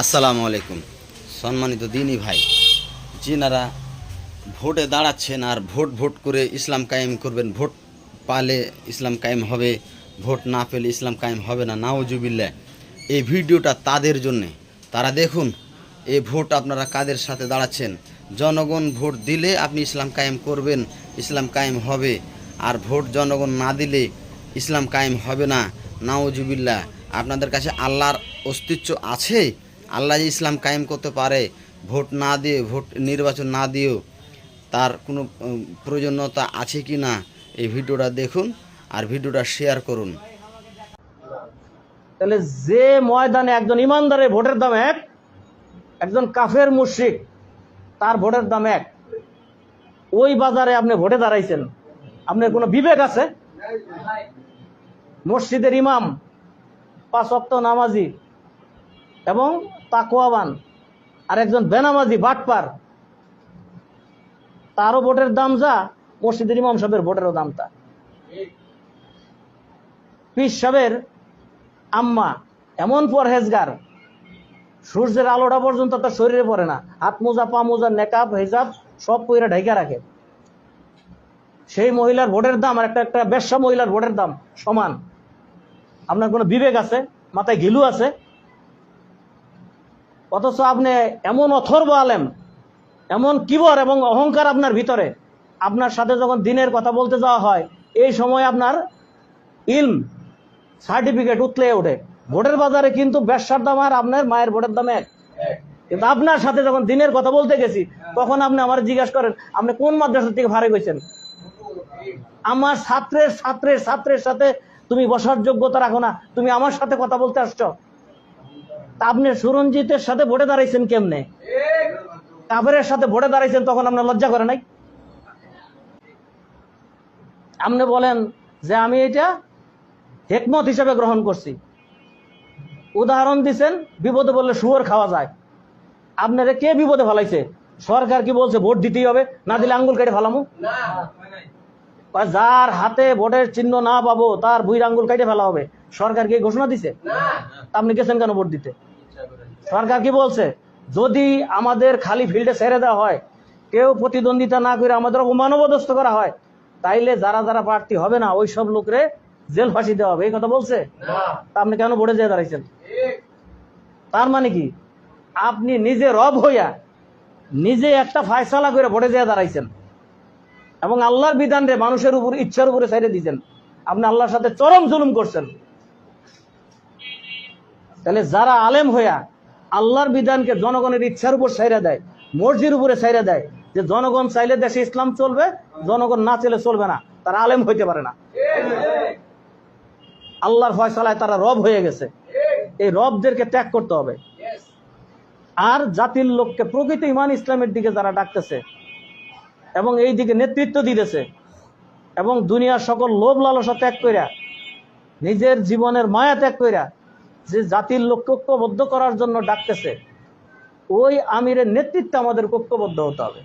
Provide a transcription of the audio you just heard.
আসসালামু আলাইকুম। সম্মানিত দিনী ভাই, যিনারা ভোটে দাঁড়াচ্ছেন আর ভোট ভোট করে ইসলাম কায়েম করবেন, ভোট পালে ইসলাম কায়েম হবে, ভোট না পেলে ইসলাম কায়েম হবে না নাওজুবিল্লা এই ভিডিওটা তাদের জন্যে। তারা দেখুন, এই ভোট আপনারা কাদের সাথে দাঁড়াচ্ছেন? জনগণ ভোট দিলে আপনি ইসলাম কায়েম করবেন, ইসলাম কায়েম হবে। আর ভোট জনগণ না দিলে ইসলাম কায়েম হবে না নাওজুবিল্লা আপনাদের কাছে আল্লাহর অস্তিত্ব আছে? আল্লাহ যে ইসলাম কায়েম করতে পারে, ভোট না দিয়ে, ভোট নির্বাচন না দিয়েও তার কোনো প্রয়োজনীয়তা আছে কি না, এই ভিডিওটা দেখুন আর ভিডিওটা শেয়ার করুন। তাহলে যে ময়দানে একজন ইমানদারের ভোটের দাম এক, একজন কাফের মুশরিক, তার ভোটের দাম এক। ওই বাজারে আপনি ভোটে দাঁড়াইছেন। আপনার কোনো বিবেক আছে? মসজিদের ইমাম, পাঁচ অক্ত নামাজি এবং তাকোয়াবান আর একজন বেনামাজি, বাটপার। তারও ভোটের দাম যা, মসজিদের ইমাম সাহেবের ভোটেরও দাম তা। পিস সাহেবের আম্মা, এমন পরহেজগার, সূর্যের আলোটা পর্যন্ত তার শরীরে পড়ে না। হাত মোজা, পা মোজা, নেকাব, হেজাব, সব পইরা ঢাইকা রাখে। সেই মহিলার ভোটের দাম আর একটা একটা বেশ্যা মহিলার ভোটের দাম সমান। আপনার কোনো বিবেক আছে? মাথায় ঘিলু আছে? অথচ আপনি এমন অথর্ব আলেম এমন কিবর এবং অহংকার আপনার ভিতরে। আপনার সাথে যখন দিনের কথা বলতে যাওয়া হয় এই সময় আপনার ইলম সার্টিফিকেট উতলে ওঠে। ভোটের বাজারে কিন্তু ব্যবসার দাম আর আপনার মায়ের ভোটের দাম এক। কিন্তু আপনার সাথে যখন দিনের কথা বলতে গেছি তখন আপনি আমার জিজ্ঞাসা করেন আপনি কোন মাদ্রাসা থেকে ভাড়ে গেছেন আমার ছাত্রের ছাত্রের ছাত্রের সাথে তুমি বসার যোগ্যতা রাখো না তুমি আমার সাথে কথা বলতে আসছো। আপনি সুরঞ্জিতের সাথে ভোটে দাঁড়াইছেন কেমনে? কাবেরের সাথে ভোটে দাঁড়াইছেন তখন আপনার লজ্জা করে নাই? আপনি বলেন যে আমি এটা হেকমত হিসেবে গ্রহণ করছি। উদাহরণ দিচ্ছেন বিপদে বললে শুয়োর খাওয়া যায়। আপনারা কে বিপদে ফেলাইছে? সরকার কি বলছে, ভোট দিতেই হবে, না দিলে আঙ্গুল কেটে ফেলামু? যার হাতে ভোটের চিহ্ন না পাবো তার ভুইর আঙ্গুল কেটে ফেলা হবে। সরকার কি ঘোষণা দিছে? আপনি গেছেন কেন ভোট দিতে? সরকার কি বলছে? যদি আমাদের খালি ফিল্ডে ছেড়ে দেওয়া হয় কেউ প্রতিদ্বন্দ্বিতা না করে আমাদের মানবদস্ত করা হয় তাইলে যারা যারা প্রার্থী হবে না ওই সব লোকরে জেল ফাঁসি দেওয়া হবে। এই কথা বলছে? তা আপনি কেন ভোটে যেয়ে দাঁড়াইছেন? তার মানে কি? আপনি নিজে রব হইয়া নিজে একটা ফায়সালা করে ভোটে যেয়ে দাঁড়াইছেন। এবং আল্লাহর বিধান রে মানুষের উপর, ইচ্ছার উপরে ছেড়ে দিয়েছেন আপনি আল্লাহর সাথে চরম জুলুম করছেন। তাহলে যারা আলেম হইয়া আল্লাহর বিধানকে জনগণের ইচ্ছার উপর ছাইরা দেয়, মর্জির উপরে ছাইরা দেয়, যে জনগণ চাইলে দেশে ইসলাম চলবে, জনগণ না চাইলে চলবে না, তারা আলেম হইতে পারে না। আল্লাহর ফয়সালায় তারা রব হয়ে গেছে। এই রবদেরকে ত্যাগ করতে হবে। আর জাতির লোককে প্রকৃত ইমান ইসলামের দিকে যারা ডাকতেছে এবং এই দিকে নেতৃত্ব দিতেছে। এবং দুনিয়ার সকল লোভ লালসা ত্যাগ করিয়া নিজের জীবনের মায়া ত্যাগ করিয়া যে জাতির লোককে ঐক্যবদ্ধ করার জন্য ডাকতেছে, ওই আমিরের নেতৃত্বে আমাদের ঐক্যবদ্ধ হতে হবে।